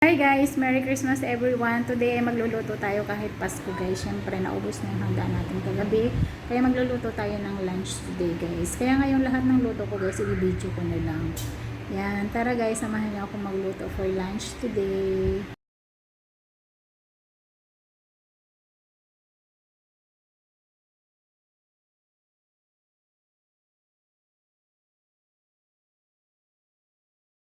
Hi guys! Merry Christmas everyone! Today ay magluluto tayo kahit Pasko guys. Siyempre naubos na yung handa natin kagabi. Kaya magluluto tayo ng lunch today guys. Kaya ngayon lahat ng luto ko guys, i-video ko na lang. Yan, tara guys, samahan niyo ako magluto for lunch today.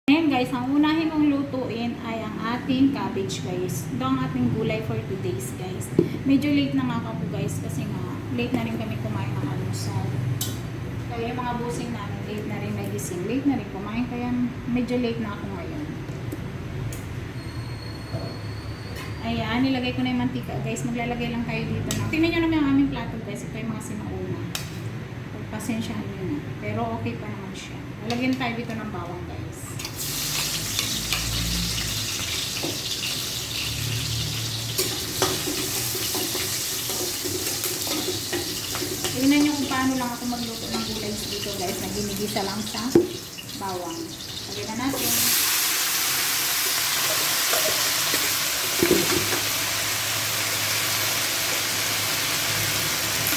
Ngayon guys, ang unahin kong lutuin ay ang ating cabbage guys. Ito ang ating gulay for today's guys. Medyo late na nga ako guys kasi nga late na rin kami kumain ng almusal. Kaya yung mga busing namin late na rin nagising. Late na rin kumain kaya medyo late na ako ngayon. Ayan, nilagay ko na yung mantika guys. Maglalagay lang tayo dito na. Tingnan nyo naman ang aming plato guys. Ito yung mga sinauna. Pagpasensyahan nyo na. Pero okay pa naman siya. Lalagyan tayo dito ng bawang guys. Tingnan nyo kung magluto ng gulay dito guys na ginigisa lang sa bawang. Lagyan na natin.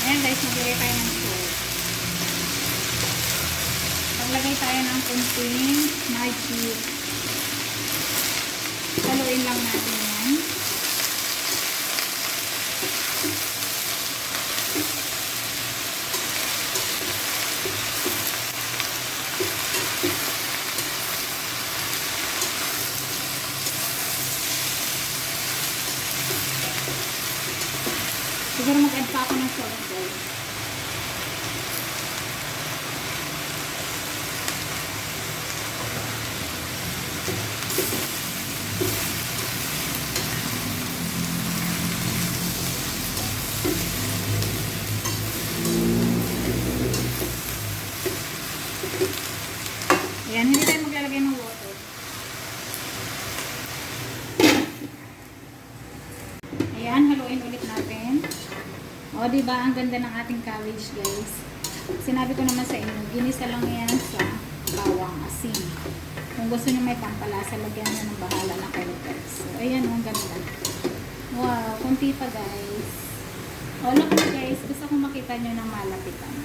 Ayan guys, maglagay tayo ng salt. Maglagay tayo ng kunting magic. Haluin lang natin yan. Siguro mag-add pa ako ng salt guys. Ayan, hindi tayo maglalagay ng water. Ayan, haluin ulit natin. O, di ba ang ganda ng ating cabbage, guys. Sinabi ko naman sa inyo, ginisa lang yan sa bawang asin. Kung gusto niyo may pampalasa, lagyan niyo ng bahala ng carrots. So, ayan, ang ganda. Wow, kunti pa, guys. O, look mo, guys. Gusto kong makita niyo ng malapitan.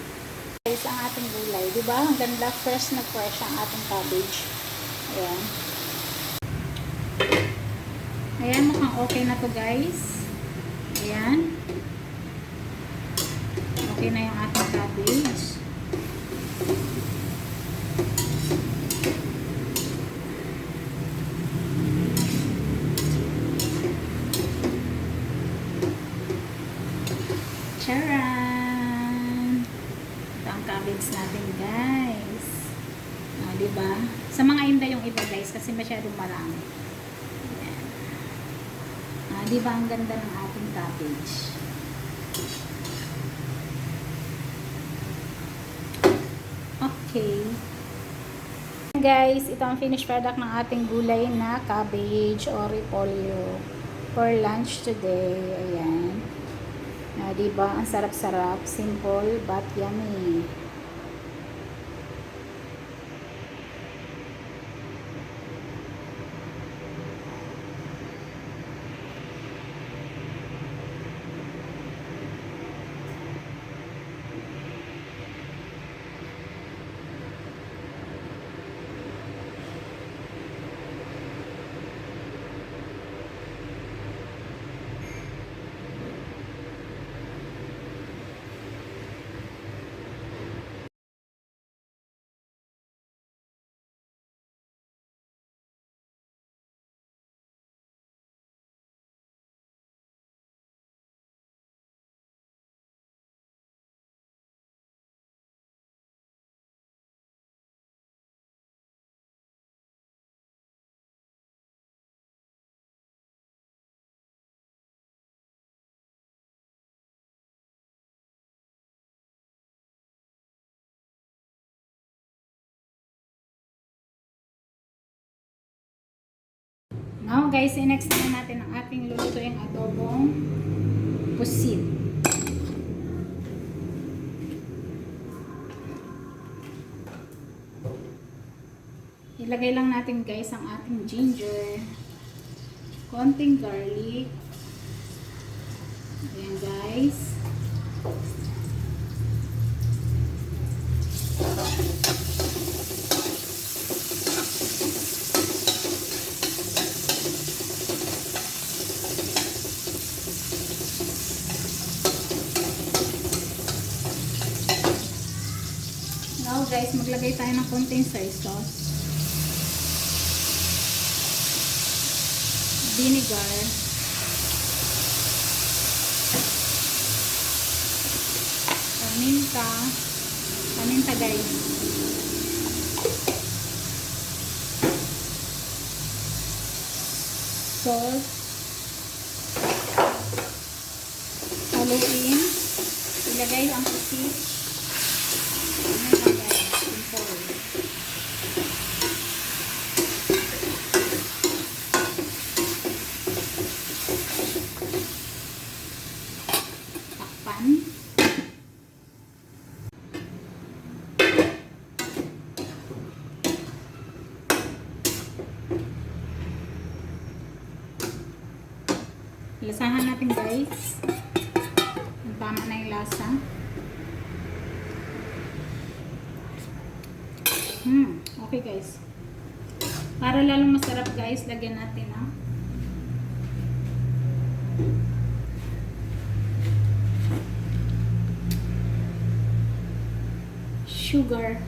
Guys, ang ating gulay. Di ba? Ang ganda, fresh na fresh ang ating cabbage. Ayan. Ayan, mukhang okay na to guys. Ayan. Okay na yung ating cabbage. Charan! Ito ang cabbage natin guys. Ah, di ba? Sa mga inda yung iba guys kasi masyadong marami. Ayan. Ah, di ba ang ganda ng ating cabbage? Okay. Guys, ito ang finished product ng ating gulay na cabbage or repolyo for lunch today. Ayan. Ah, di ba? Ang sarap-sarap, simple but yummy. Now guys, i-next naman natin ang ating lulutuing adobong pusit. Ilagay lang natin guys ang ating ginger. konting garlic. Ayan guys. Guys, maglagay tayo ng konting soy sauce. Vinegar. Paminta. Paminta guys. Salt. Haluin. Ilagay ang fish. Ano lang guys, simple. Takpan. Lasahan natin guys. Tama na yung lasa. Hmm, okay guys. Para lalong masarap guys, lagyan natin ng sugar.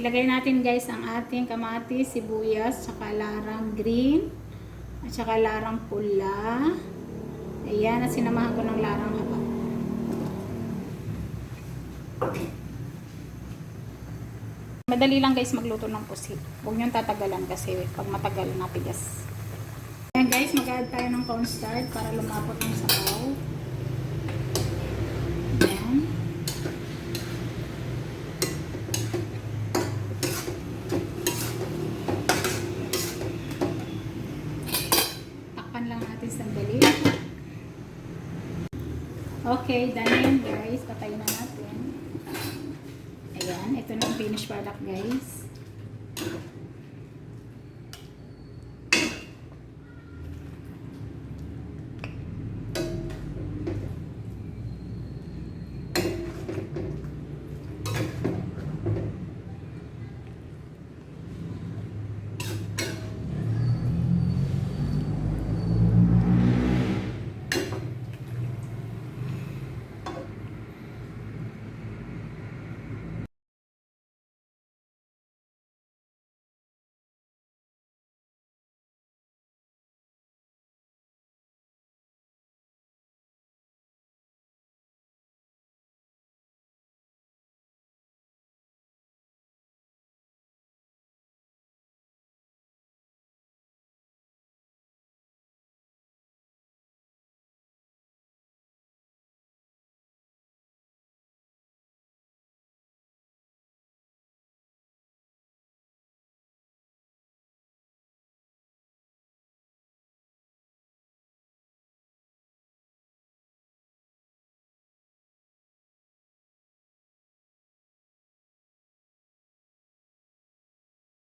Ilagay natin guys ang ating kamatis, sibuyas, saka larang green, at saka larang pula. Ayan, at sinamahan ko ng larang haba. Madali lang guys magluto ng pusit. Huwag niyong tatagalan kasi pag matagal matigas. Ayan guys, mag-add tayo ng cornstarch para lumapot ang sabaw. Ayan. Takpan lang natin sandali. Okay, done yan guys. Patayin na natin. Ayan, ito na ang finished product guys.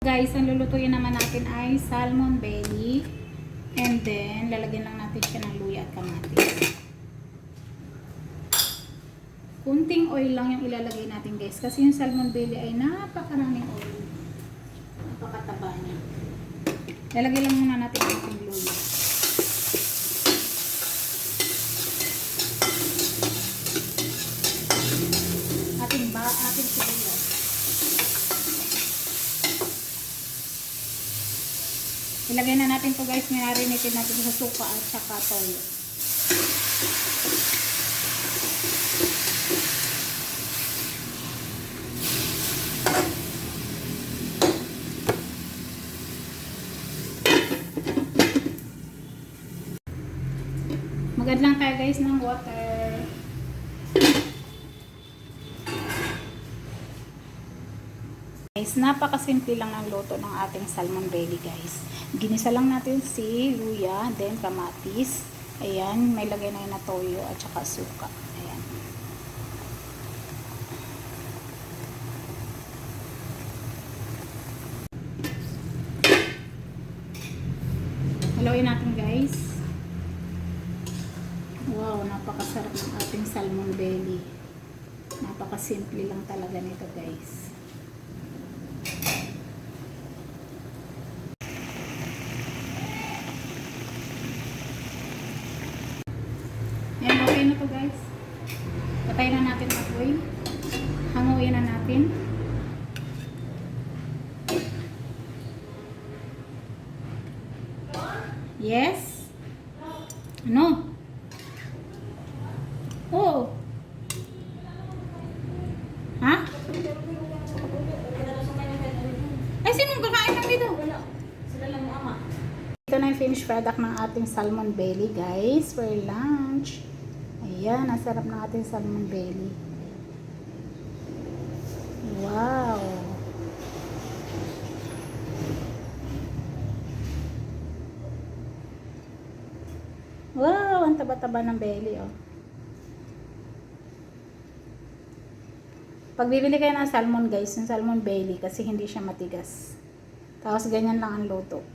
Guys, ang lulutuin naman natin ay salmon belly. And then, lalagyan lang natin siya ng luya at kamatis. Kunting oil lang yung ilalagay natin guys. Kasi yung salmon belly ay napakaraming oil. Napakataba niya. Lalagay lang muna natin ang luya. Ating ba, ating sibuyas. Ilagay na natin to guys, minarinated natin sa suka at saka toyo. Magad lang tayo guys ng water. Guys, napakasimple lang ng luto ng ating salmon belly guys. Ginisa lang natin si luya, then kamatis. Ayan, may lagay na yun na toyo at saka suka. Ayan. Haluin natin guys. Wow, napakasarap ng ating salmon belly. Napakasimple lang talaga nito guys. Guys. Patay na natin ang. Hanguin na natin. Yes? Ano? Oo. Ha? Ay, sinong kakain ng dito? Sila lang ama. Ito na yung finished product ng ating salmon belly, guys, for lunch. Ayan, ang sarap ng ating salmon belly. Wow! Wow! Ang taba-taba ng belly, oh. Pag bibili kayo ng salmon, guys, yung salmon belly, kasi hindi siya matigas. Tapos ganyan lang ang luto.